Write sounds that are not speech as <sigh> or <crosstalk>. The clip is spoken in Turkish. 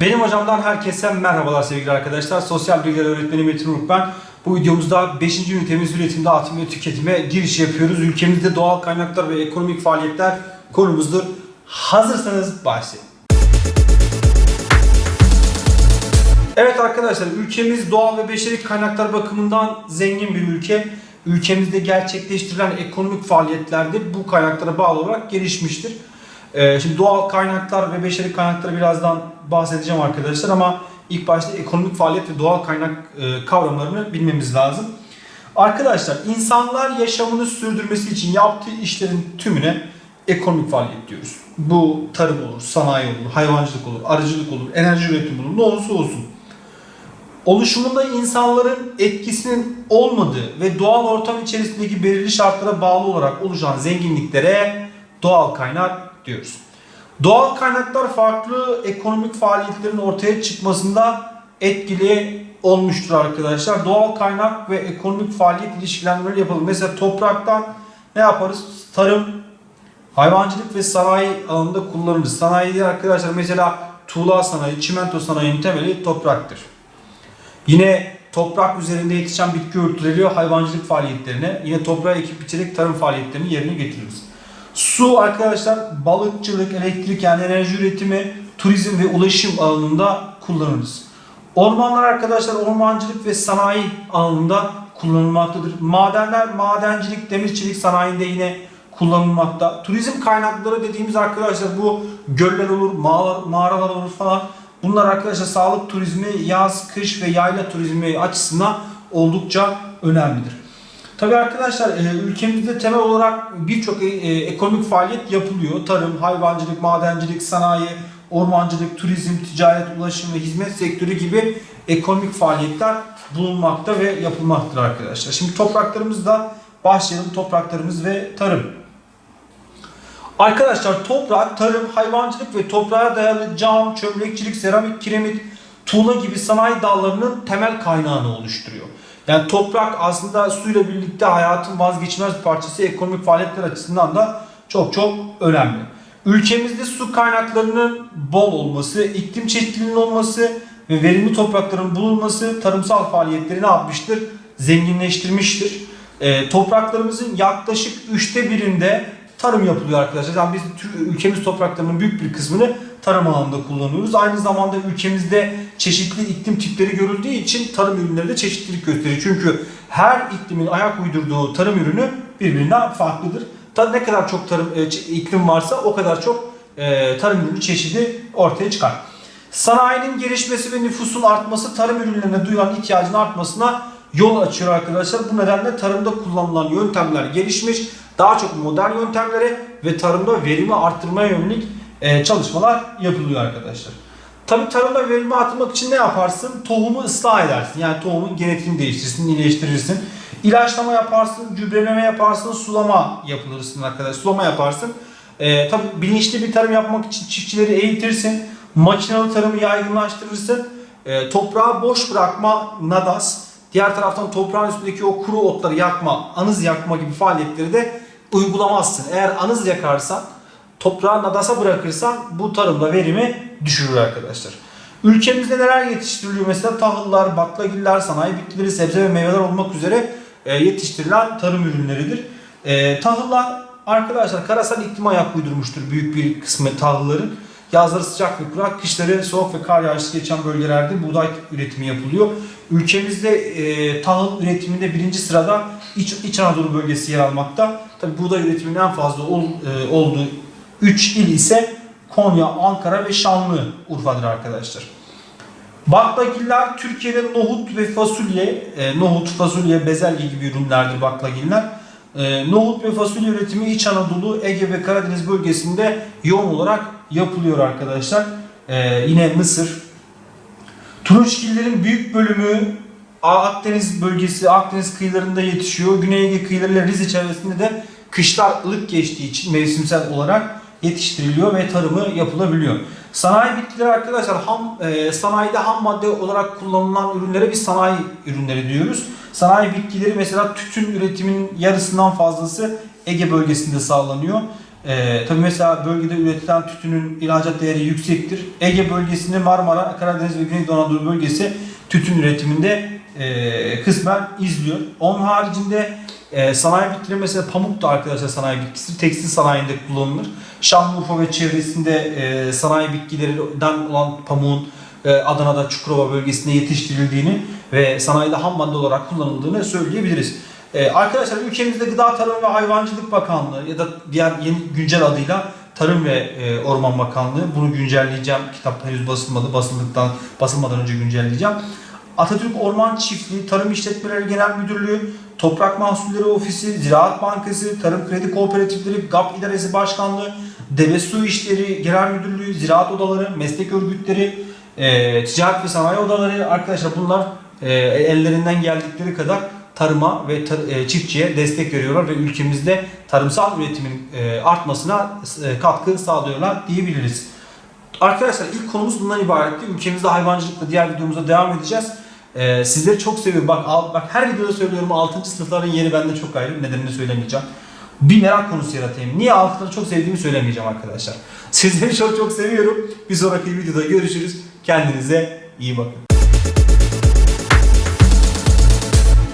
Benim hocamdan herkese merhabalar sevgili arkadaşlar. Sosyal bilgiler öğretmeni Metin Uruk ben. Bu videomuzda 5. ünitemiz üretim, dağıtım ve tüketime giriş yapıyoruz. Ülkemizde doğal kaynaklar ve ekonomik faaliyetler konumuzdur. Hazırsanız başlayalım. Evet arkadaşlar ülkemiz doğal ve beşeri kaynaklar bakımından zengin bir ülke. Ülkemizde gerçekleştirilen ekonomik faaliyetler de bu kaynaklara bağlı olarak gelişmiştir. Ee, şimdi doğal kaynaklar ve beşeri kaynakları birazdan bahsedeceğim arkadaşlar ama ilk başta ekonomik faaliyet ve doğal kaynak e, kavramlarını bilmemiz lazım. Arkadaşlar insanlar yaşamını sürdürmesi için yaptığı işlerin tümüne ekonomik faaliyet diyoruz. Bu tarım olur, sanayi olur, hayvancılık olur, arıcılık olur, enerji üretimi olur, ne olursa olsun. Oluşumunda insanların etkisinin olmadığı ve doğal ortam içerisindeki belirli şartlara bağlı olarak oluşan zenginliklere doğal kaynak diyoruz. Doğal kaynaklar farklı ekonomik faaliyetlerin ortaya çıkmasında etkili olmuştur arkadaşlar. Doğal kaynak ve ekonomik faaliyet ilişkilendirmeleri yapalım. Mesela topraktan ne yaparız? Tarım, hayvancılık ve sanayi alanında kullanırız. Sanayide arkadaşlar mesela tuğla sanayi, çimento sanayinin temeli topraktır. Yine toprak üzerinde yetişen bitki örtüleri hayvancılık faaliyetlerine, yine toprağa ekip biçerek tarım faaliyetlerini yerine getiririz. Su arkadaşlar balıkçılık, elektrik yani enerji üretimi, turizm ve ulaşım alanında kullanırız. Ormanlar arkadaşlar ormancılık ve sanayi alanında kullanılmaktadır. Madenler madencilik, demirçilik sanayinde yine kullanılmakta. Turizm kaynakları dediğimiz arkadaşlar bu göller olur, mağaralar, mağaralar olur falan. Bunlar arkadaşlar sağlık turizmi, yaz, kış ve yayla turizmi açısından oldukça önemlidir. Tabii arkadaşlar e, ülkemizde temel olarak birçok e, ekonomik faaliyet yapılıyor. Tarım, hayvancılık, madencilik, sanayi, ormancılık, turizm, ticaret, ulaşım ve hizmet sektörü gibi ekonomik faaliyetler bulunmakta ve yapılmaktadır arkadaşlar. Şimdi topraklarımızda başlayalım. Topraklarımız ve tarım. Arkadaşlar toprak, tarım, hayvancılık ve toprağa dayalı cam, çömlekçilik, seramik, kiremit, tuğla gibi sanayi dallarının temel kaynağını oluşturuyor. Yani toprak aslında suyla birlikte hayatın vazgeçilmez parçası ekonomik faaliyetler açısından da çok çok önemli. Ülkemizde su kaynaklarının bol olması, iklim çeşitliliğinin olması ve verimli toprakların bulunması tarımsal faaliyetleri ne yapmıştır? Zenginleştirmiştir. E, topraklarımızın yaklaşık üçte birinde tarım yapılıyor arkadaşlar. Yani biz ülkemiz topraklarının büyük bir kısmını tarım alanında kullanıyoruz. Aynı zamanda ülkemizde çeşitli iklim tipleri görüldüğü için tarım ürünleri de çeşitlilik gösteriyor. Çünkü her iklimin ayak uydurduğu tarım ürünü birbirinden farklıdır. Ne kadar çok tarım e, iklim varsa o kadar çok e, tarım ürünü çeşidi ortaya çıkar. Sanayinin gelişmesi ve nüfusun artması tarım ürünlerine duyulan ihtiyacın artmasına yol açıyor arkadaşlar. Bu nedenle tarımda kullanılan yöntemler gelişmiş. Daha çok modern yöntemlere ve tarımda verimi arttırmaya yönelik e, çalışmalar yapılıyor arkadaşlar. Tabii tarımda verimi arttırmak için ne yaparsın? Tohumu ıslah edersin. Yani tohumun genetiğini değiştirirsin, iyileştirirsin. İlaçlama yaparsın, gübreleme yaparsın, sulama yapılırsın arkadaşlar. Sulama yaparsın. E, tabii bilinçli bir tarım yapmak için çiftçileri eğitirsin. Makinalı tarımı yaygınlaştırırsın. E, toprağı boş bırakma, nadas. Diğer taraftan toprağın üstündeki o kuru otları yakma, anız yakma gibi faaliyetleri de uygulamazsın. Eğer anız yakarsan, toprağı nadasa bırakırsan bu tarımda verimi düşürür arkadaşlar. Ülkemizde neler yetiştiriliyor? Mesela tahıllar, baklagiller, sanayi bitkileri, sebze ve meyveler olmak üzere e, yetiştirilen tarım ürünleridir. E, tahıllar arkadaşlar karasal iklime ayak uydurmuştur büyük bir kısmı tahılların. Yazları sıcak ve kurak, kışları soğuk ve kar yağışlı geçen bölgelerde buğday üretimi yapılıyor. Ülkemizde e, tahıl üretiminde birinci sırada İç, İç Anadolu bölgesi yer almakta. Tabi buğday üretiminin en fazla ol, e, olduğu 3 il ise Konya, Ankara ve Şanlıurfa'dır arkadaşlar. Baklagiller Türkiye'de nohut ve fasulye, e, nohut, fasulye, bezelye gibi ürünlerdir baklagiller. E, nohut ve fasulye üretimi İç Anadolu, Ege ve Karadeniz bölgesinde yoğun olarak yapılıyor arkadaşlar. E, yine Mısır. Turunçgillerin büyük bölümü Akdeniz bölgesi, Akdeniz kıyılarında yetişiyor. Güney Ege kıyılarıyla Rize çevresinde de kışlar ılık geçtiği için mevsimsel olarak yetiştiriliyor ve tarımı yapılabiliyor. Sanayi bitkileri arkadaşlar ham e, sanayide ham madde olarak kullanılan ürünlere biz sanayi ürünleri diyoruz. Sanayi bitkileri mesela tütün üretiminin yarısından fazlası Ege bölgesinde sağlanıyor. Ee, tabii mesela bölgede üretilen tütünün ihracat değeri yüksektir. Ege bölgesinde Marmara, Karadeniz ve Güneydoğu Anadolu bölgesi tütün üretiminde e, kısmen izliyor. Onun haricinde e, sanayi bitkileri mesela pamuk da arkadaşlar sanayi bitkisi. Tekstil sanayinde kullanılır. Şanlıurfa ve çevresinde e, sanayi bitkilerinden olan pamuğun e, Adana'da Çukurova bölgesinde yetiştirildiğini ve sanayide ham madde olarak kullanıldığını söyleyebiliriz. E, arkadaşlar ülkemizde Gıda Tarım ve Hayvancılık Bakanlığı ya da diğer yeni güncel adıyla Tarım ve e, Orman Bakanlığı bunu güncelleyeceğim. Kitap henüz basılmadı. Basıldıktan basılmadan önce güncelleyeceğim. Atatürk Orman Çiftliği, Tarım İşletmeleri Genel Müdürlüğü, Toprak Mahsulleri Ofisi, Ziraat Bankası, Tarım Kredi Kooperatifleri, GAP İdaresi Başkanlığı, Deve Su İşleri Genel Müdürlüğü, Ziraat Odaları, meslek örgütleri, e, ticaret ve sanayi odaları arkadaşlar bunlar e, ellerinden geldikleri kadar tarıma ve tar- e, çiftçiye destek veriyorlar ve ülkemizde tarımsal üretimin e, artmasına e, katkı sağlıyorlar diyebiliriz. Arkadaşlar ilk konumuz bundan ibaretti. Ülkemizde hayvancılıkla diğer videomuzda devam edeceğiz. Ee, sizleri çok seviyorum. Bak, al, bak her videoda söylüyorum 6. sınıfların yeri bende çok ayrı. Nedenini söylemeyeceğim. Bir merak konusu yaratayım. Niye altları çok sevdiğimi söylemeyeceğim arkadaşlar. <laughs> Sizleri çok çok seviyorum. Bir sonraki videoda görüşürüz. Kendinize iyi bakın.